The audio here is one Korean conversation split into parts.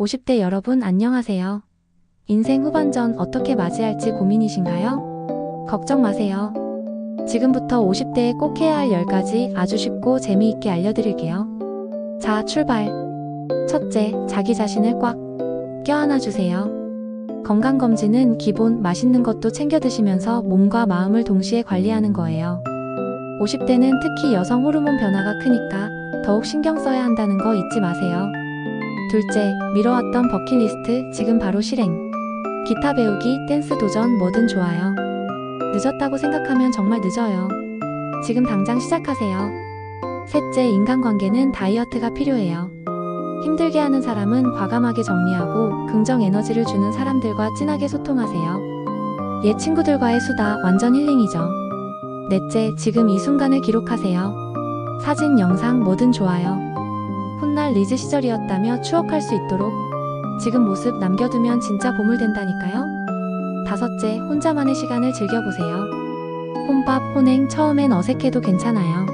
50대 여러분 안녕하세요. 인생 후반전 어떻게 맞이할지 고민이신가요? 걱정 마세요. 지금부터 50대에 꼭 해야 할 10가지 아주 쉽고 재미있게 알려드릴게요. 자, 출발. 첫째, 자기 자신을 꽉 껴안아 주세요. 건강검진은 기본 맛있는 것도 챙겨 드시면서 몸과 마음을 동시에 관리하는 거예요. 50대는 특히 여성 호르몬 변화가 크니까 더욱 신경 써야 한다는 거 잊지 마세요. 둘째, 미뤄왔던 버킷리스트 지금 바로 실행. 기타 배우기, 댄스 도전 뭐든 좋아요. 늦었다고 생각하면 정말 늦어요. 지금 당장 시작하세요. 셋째, 인간관계는 다이어트가 필요해요. 힘들게 하는 사람은 과감하게 정리하고 긍정 에너지를 주는 사람들과 진하게 소통하세요. 옛 친구들과의 수다 완전 힐링이죠. 넷째, 지금 이 순간을 기록하세요. 사진, 영상 뭐든 좋아요. 훗날 리즈 시절이었다며 추억할 수 있도록 지금 모습 남겨두면 진짜 보물 된다니까요. 다섯째, 혼자만의 시간을 즐겨보세요. 혼밥, 혼행 처음엔 어색해도 괜찮아요.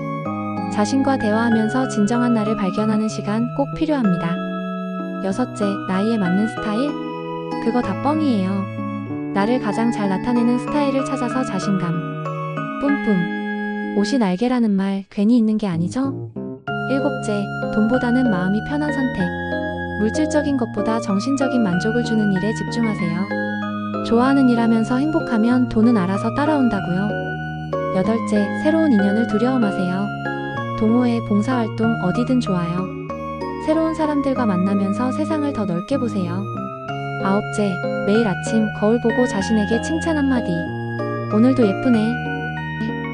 자신과 대화하면서 진정한 나를 발견하는 시간 꼭 필요합니다. 여섯째, 나이에 맞는 스타일? 그거 다 뻥이에요. 나를 가장 잘 나타내는 스타일을 찾아서 자신감. 뿜뿜. 옷이 날개라는 말 괜히 있는 게 아니죠? 일곱째, 돈보다는 마음이 편한 선택. 물질적인 것보다 정신적인 만족을 주는 일에 집중하세요. 좋아하는 일 하면서 행복하면 돈은 알아서 따라온다고요. 여덟째, 새로운 인연을 두려워 마세요. 동호회, 봉사활동 어디든 좋아요. 새로운 사람들과 만나면서 세상을 더 넓게 보세요. 아홉째, 매일 아침 거울 보고 자신에게 칭찬 한마디. 오늘도 예쁘네.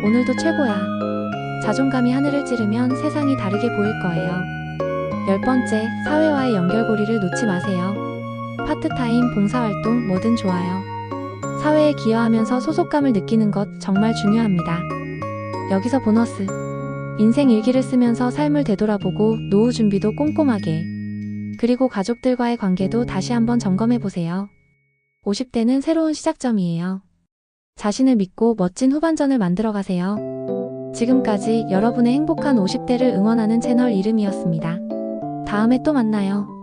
오늘도 최고야. 자존감이 하늘을 찌르면 세상이 다르게 보일 거예요. 열 번째, 사회와의 연결고리를 놓지 마세요. 파트타임, 봉사활동 뭐든 좋아요. 사회에 기여하면서 소속감을 느끼는 것 정말 중요합니다. 여기서 보너스. 인생 일기를 쓰면서 삶을 되돌아보고 노후 준비도 꼼꼼하게. 그리고 가족들과의 관계도 다시 한번 점검해 보세요. 50대는 새로운 시작점이에요. 자신을 믿고 멋진 후반전을 만들어 가세요. 지금까지 여러분의 행복한 50대를 응원하는 채널 이름이었습니다. 다음에 또 만나요.